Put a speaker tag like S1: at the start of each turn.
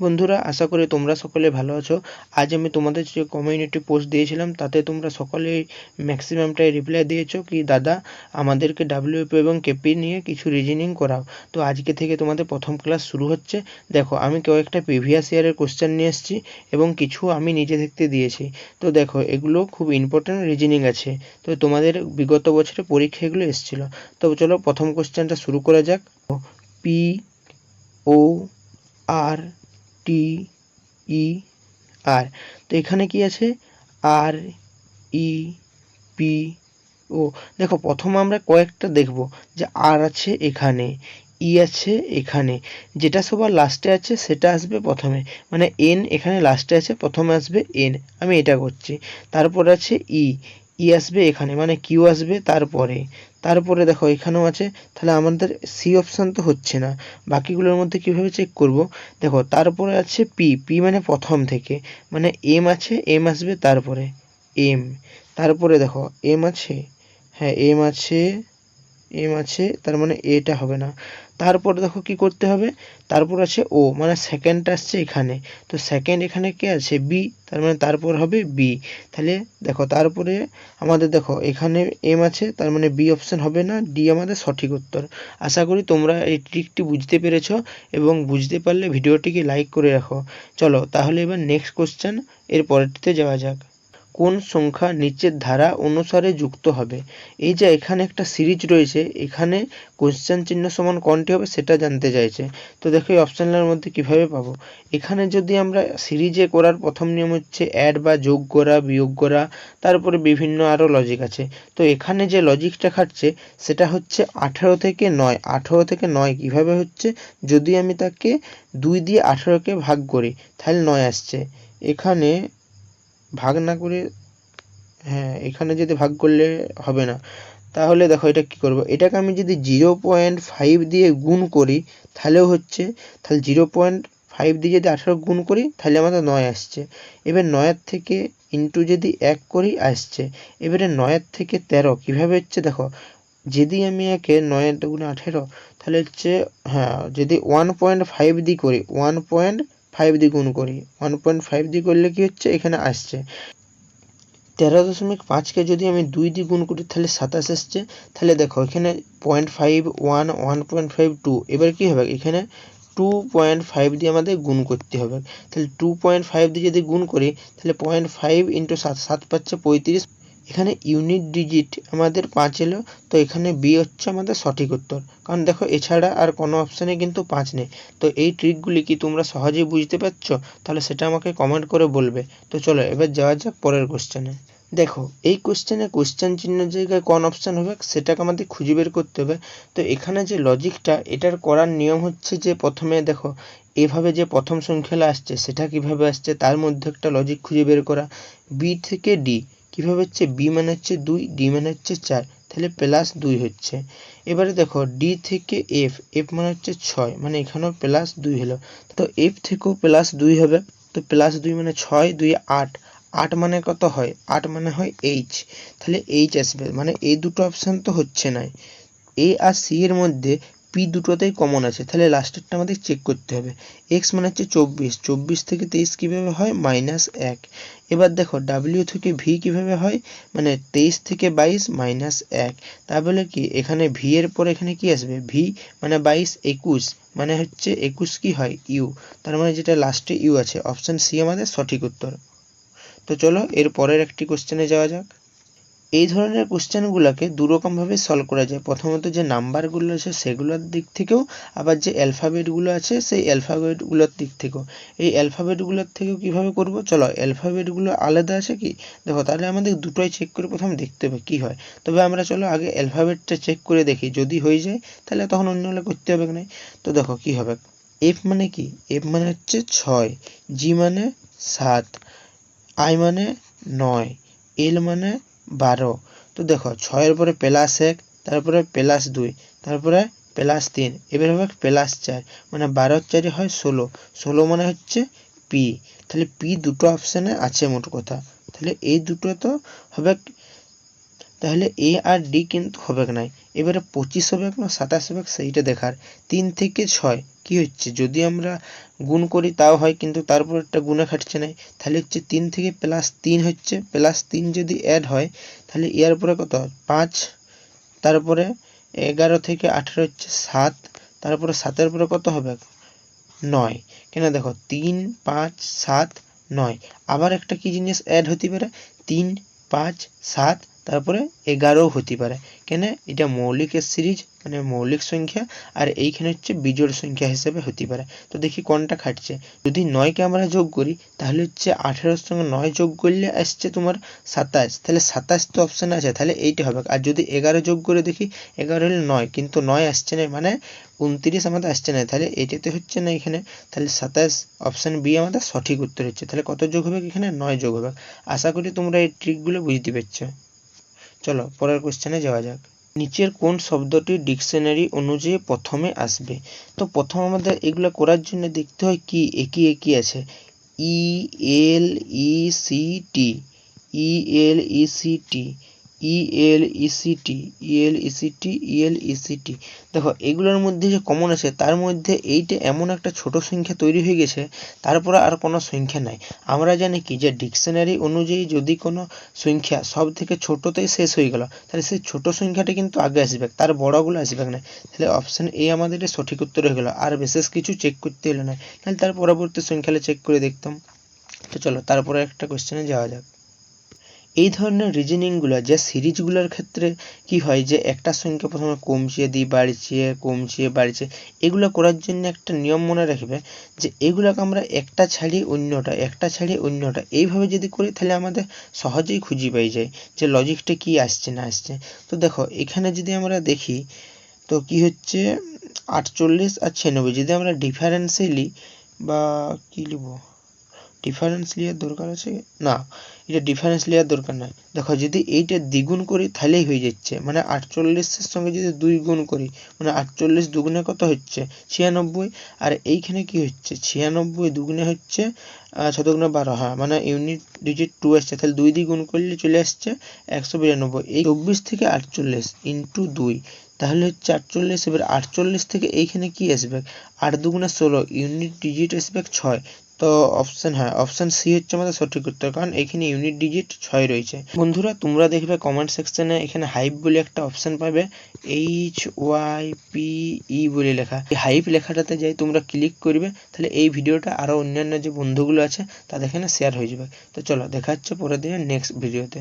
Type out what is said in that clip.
S1: বন্ধুরা, আশা করি তোমরা সকলে ভালো আছো। আজ আমি তোমাদের যে কমিউনিটি পোস্ট দিয়েছিলাম, তাতে তোমরা সকলেই ম্যাক্সিমামটাই রিপ্লাই দিয়েছ কি, দাদা, আমাদেরকে ডাব্লিউপি এবং কেপি নিয়ে কিছু রিজনিং করাও। তো আজকে থেকে তোমাদের প্রথম ক্লাস শুরু হচ্ছে। দেখো, আমি কয়েকটা প্রিভিয়াস ইয়ারের কোশ্চেন নিয়ে এসেছি এবং কিছু আমি নিজে থাকতে দিয়েছি। তো দেখো, এগুলো খুব ইম্পর্ট্যান্ট রিজনিং আছে। তো তোমাদের বিগত বছরে পরীক্ষা এগুলো এসেছিল। তো চলো প্রথম কোশ্চেনটা শুরু করা যাক। পি, ও, আর টি ই আর তো এখানে কি আছে? আর ই পি ও দেখো, প্রথম আমরা কয়েকটা দেখব যে আর আছে এখানে ই আছে এখানে। যেটা সবার লাস্টে আছে, সেটা আসবে প্রথমে। মানে এন এখানে লাস্টে আছে, প্রথমে আসবে এন আমি এটা করছি। তারপর আছে ই ই আসবে এখানে মানে কিউ আসবে তারপরে। তারপরে দেখো, এখানেও আছে। তাহলে আমাদের সি অপশান তো হচ্ছে না। বাকিগুলোর মধ্যে কীভাবে চেক করব? দেখো তারপরে আছে পি পি মানে প্রথম থেকে। মানে এম আছে এম আসবে তারপরে এম তারপরে দেখো এম আছে। হ্যাঁ এম আছে এম আছে, তার মানে এটা হবে না। তারপর দেখো কি করতে হবে? তারপর আছে ও মানে সেকেন্ড আসছে এখানে। তো সেকেন্ড এখানে কে আছে? বি তার মানে তারপর হবে বি তাহলে দেখো, তারপরে আমাদের দেখো, এখানে এম আছে, তার মানে বি অপশান হবে না ডি আমাদের সঠিক উত্তর। আশা করি তোমরা এই ট্রিকটি বুঝতে পেরেছ এবং বুঝতে পারলে ভিডিওটিকে লাইক করে রাখো। চলো, তাহলে এবার নেক্সট কোশ্চেন এর পরেরটিতে যাওয়া যাক। কোন সংখ্যা নিচের ধারা অনুসারে যুক্ত হবে। এই যে এখানে একটা সিরিজ রয়েছে, এখানে কোশ্চেন চিহ্ন সমান কোনটি হবে সেটা জানতে চাইছে। তো দেখো এই অপশানগুলোর মধ্যে কীভাবে পাবো? এখানে যদি আমরা সিরিজে করার প্রথম নিয়ম হচ্ছে অ্যাড বা যোগ করা, বিয়োগ করা, তারপরে বিভিন্ন আরও লজিক আছে। তো এখানে যে লজিকটা খাটছে, সেটা হচ্ছে আঠেরো থেকে নয়। আঠেরো থেকে নয় কীভাবে হচ্ছে? যদি আমি তাকে দুই দিয়ে আঠেরোকে ভাগ করি, তাহলে নয় আসছে। এখানে ভাগ না করে হ্যাঁ এখানে যদি ভাগ করলে হবে না। তাহলে দেখো এটা কি করব? এটাকে আমি যদি জিরো পয়েন্ট ফাইভ দিয়ে গুণ করি, তাহলেও হচ্ছে, তাহলে জিরো পয়েন্ট ফাইভ দিয়ে যদি আঠেরো গুণ করি, তাহলে আমাদের নয় আসছে। এবার নয়ের থেকে ইন্টু যদি এক করি, আসছে। এবারে নয়ের থেকে তেরো, কীভাবে হচ্ছে দেখো? যদি আমি একে নয়ের দুগুণে আঠেরো, তাহলে হচ্ছে হ্যাঁ যদি ওয়ান পয়েন্ট ফাইভ দিয়ে করি ওয়ান পয়েন্ট ফাইভ দিয়ে গুণ করি। ওয়ান পয়েন্ট ফাইভ দিয়ে করলে কি হচ্ছে? এখানে আসছে। তেরো দশমিক পাঁচকে যদি আমি দুই দিয়ে গুণ করি, তাহলে সাতাশ আসছে। তাহলে দেখো, এখানে point five one one point five two এবার কী হবে? এখানে টু পয়েন্ট ফাইভ দিয়ে আমাদের গুণ করতে হবে। তাহলে টু পয়েন্ট ফাইভ দিয়ে যদি গুণ করি, তাহলে পয়েন্ট ফাইভ ইন্টু সাত সাত পাচ্ছে পঁয়ত্রিশ। এখানে ইউনিট ডিজিট আমাদের পাঁচ এলো, তো এখানে বি হচ্ছে আমাদের সঠিক উত্তর। কারণ দেখো, এছাড়া আর কোনো অপশানে কিন্তু পাঁচ নেই। তো এই ট্রিকগুলি কি তোমরা সহজেই বুঝতে পারছ? তাহলে সেটা আমাকে কমেন্ট করে বলবে। তো চলো, এবার যাওয়া যাক পরের কোশ্চেনে দেখো, এই কোশ্চেনে কোশ্চেন চিহ্নের জায়গায় কোন অপশান হবে সেটাকে আমাদের খুঁজে বের করতে হবে। তো এখানে যে লজিকটা এটার করার নিয়ম হচ্ছে যে প্রথমে দেখো, এভাবে যে প্রথম সংখ্যাটা আসছে, সেটা কীভাবে আসছে, তার মধ্যে একটা লজিক খুঁজে বের করা। বি থেকে ডি কীভাবে হচ্ছে বি মানে হচ্ছে দুই ডি মানে হচ্ছে চার, তাহলে প্লাস দুই হচ্ছে। এবারে দেখো ডি থেকে এফ এফ মানে হচ্ছে ছয় মানে এখানেও প্লাস দুই হলো। তো এফ থেকেও প্লাস দুই হবে, তো প্লাস দুই মানে ছয়, দুই আট। আট মানে কত হয়? আট মানে হয় এইচ তাহলে এইচ আসবে মানে এই দুটো অপশান তো হচ্ছে না এ আর সি এর মধ্যে পি দুটোতেই কমন আছে। তাহলে লাস্টেরটা আমাদের চেক করতে হবে। এক্স মানে হচ্ছে চব্বিশ। চব্বিশ থেকে তেইশ কীভাবে হয়? মাইনাস এক। এবার দেখো ডাব্লিউ থেকে ভি কীভাবে হয়? মানে তেইশ থেকে বাইশ মাইনাস এক। তাহলে কি, এখানে ভি এর পর এখানে কি আসবে? ভি মানে বাইশ, একুশ। মানে হচ্ছে একুশ কি হয়? ইউ তার মানে যেটা লাস্টে ইউ আছে। অপশান সি আমাদের সঠিক উত্তর। তো চলো, এর পরের একটি কোশ্চেনে যাওয়া যাক। এই ধরনের কোশ্চেনগুলোকে দুরকমভাবে সলভ করা যায়। প্রথমত যে নাম্বারগুলো আছে সেগুলোর দিক থেকেও, আবার যে অ্যালফাবেটগুলো আছে সেই অ্যালফাবেটগুলোর দিক থেকেও। এই অ্যালফাবেটগুলোর থেকেও কীভাবে করব? চলো অ্যালফাবেটগুলো আলাদা আছে কি? দেখো, তাহলে আমাদের দুটোই চেক করে প্রথম দেখতে হবে কী হয়। তবে আমরা চলো আগে অ্যালফাবেটটা চেক করে দেখি। যদি হয়ে যায়, তাহলে তখন অন্যগুলো করতে হবে না তো দেখো কী হবে। এফ মানে কি? এফ মানে হচ্ছে ছয় জি মানে সাত আই মানে নয় এল মানে বারো। তো দেখো, ছয়ের পরে প্লাস এক তারপরে প্লাস দুই তারপরে প্লাস তিন, এবার হবে প্লাস চার মানে বারো চারি হয় ষোলো। ষোলো মানে হচ্ছে পি তাহলে পি দুটো অপশানে আছে মোট কথা। তাহলে এই দুটো তো হবে তাহলে এ আর ডি কিন্তু হবে নাই? এবারে পঁচিশ হবে না সাতাশ হবে সেইটা দেখার। তিন থেকে ছয়, কি হচ্ছে? যদি আমরা গুণ করি, তাও হয়, কিন্তু তারপর একটা গুণে খাটছে না তাহলে হচ্ছে তিন থেকে প্লাস তিন হচ্ছে প্লাস তিন যদি অ্যাড হয়, তাহলে এর পরে কত? পাঁচ, তারপরে এগারো থেকে আঠেরো হচ্ছে সাত, তারপরে সাতের পরে কত হবে? নয়। কেন দেখো, তিন, পাঁচ, সাত, নয়। আবার একটা কি জিনিস অ্যাড হতে পারে? তিন, পাঁচ, সাত তারপরে এগারোও হতে পারে। কেন এটা মৌলিকের সিরিজ মানে মৌলিক সংখ্যা, আর এইখানে হচ্ছে বিজোড় সংখ্যা হিসেবে হতে পারে। তো দেখি কোনটা খাটছে। যদি নয়কে আমরা যোগ করি, তাহলে হচ্ছে আঠেরোর সঙ্গে নয় যোগ করলে আসছে তোমার সাতাশ। তাহলে সাতাশ তো অপশান আছে, তাহলে এইটা হবে। আর যদি এগারো যোগ করে দেখি, এগারো হলে নয়, কিন্তু নয় আসছে না মানে উনত্রিশ আমাদের আসছে না, তাহলে এটাতে হচ্ছে না এখানে। তাহলে সাতাশ অপশান বি আমাদের সঠিক উত্তর হচ্ছে। তাহলে কত যোগ হবে এখানে? নয় যোগ হবে। আশা করি তোমরা এই ট্রিকগুলো বুঝতে পারছ। চলো পরের কোশ্চেনে যাওয়া যাক। নিচের কোন শব্দটি ডিকশনারি অনুযায়ী প্রথমে আসবে? তো প্রথম আমাদের এগুলো করার জন্য দেখতে হয় কি? একই একই আছে। E L E C T E L E C T E L E C T E L E E L E দেখো, এগুলোর মধ্যে যে কমন আছে, তার মধ্যে এইটা এমন একটা ছোট সংখ্যা তৈরি হয়ে গেছে, তারপরে আর কোনো সংখ্যা নাই। আমরা জানি কি, যে ডিকশনারি অনুযায়ী যদি কোনো সংখ্যা সব থেকে ছোটোতেই শেষ হয়ে গেল, তাহলে সেই ছোট সংখ্যাটা কিন্তু আগে আসবে, তার বড়গুলো আসবে না। তাহলে অপশান এ আমাদের সঠিক উত্তর হয়ে গেল, আর বিশেষ কিছু চেক করতে হলো না। তাহলে তার পরবর্তী সংখ্যাটা চেক করে দেখতাম। তো চলো, তারপরে একটা কোশ্চেনে যাওয়া যাক। এই ধরনের রিজনিংগুলো যে সিরিজগুলোর ক্ষেত্রে কি হয় যে একটা সংখ্যা প্রথমে কমছে দিয়ে বাড়ছে, কমছে, বাড়ছে, এগুলো করার জন্য একটা নিয়ম মনে রাখবে যে এগুলোকে আমরা একটা ছাড়িয়ে অন্যটা, একটা ছাড়িয়ে অন্যটা। এইভাবে যদি করি তাহলে আমাদের সহজেই খুঁজে পাই যায় যে লজিকটা কি আসছে না আসছে। তো দেখো, এখানে যদি আমরা দেখি, তো কি হচ্ছে? আটচল্লিশ আর ছিয়ানব্বই। যদি আমরা ডিফারেন্সিয়ালি বা কি লিখব ডিফারেন্স লিয়ার দরকার আছে? না, এটা ডিফারেন্স লিয়ার দরকার নাই। দেখো, যদি এইটা দ্বিগুণ করি তাহলেই হয়ে যাচ্ছে। মানে আটচল্লিশের সঙ্গে যদি দুই গুণ করি মানে আটচল্লিশ দুগুণে কত হচ্ছে? ছিয়ানব্বই। আর এইখানে কি হচ্ছে? ছিয়ানব্বই দুগুণে হচ্ছে দুগুণে বারো। হ্যাঁ মানে ইউনিট ডিজিট টু আসছে। তাহলে দুই দিয়ে গুণ করলে চলে আসছে একশো বিরানব্বই। এই চব্বিশ থেকে আটচল্লিশ ইন্টু দুই, তাহলে হচ্ছে আটচল্লিশ। এবার আটচল্লিশ থেকে এইখানে কি আসবে? আট দুগুণে ষোলো ইউনিট ডিজিট আসবে ছয়। তো অপশন হ্যাঁ অপশন সি হচ্ছে আমাদের সঠিক উত্তর, কারণ এখানে ইউনিট ডিজিট ছয় রয়েছে। বন্ধুরা, তোমরা দেখবে কমেন্ট সেকশনে এখানে হাইপ বলে একটা অপশন পাবে এইচ ওয়াই পি ই বলে লেখা। এই হাইপ লেখাটাতে যাই তোমরা ক্লিক করবে, তাহলে এই ভিডিওটা আরও অন্যান্য যে বন্ধুগুলো আছে, তাদের এখানে শেয়ার হয়ে যাবে। তো চলো, দেখা হচ্ছে পরের দিনের নেক্সট ভিডিওতে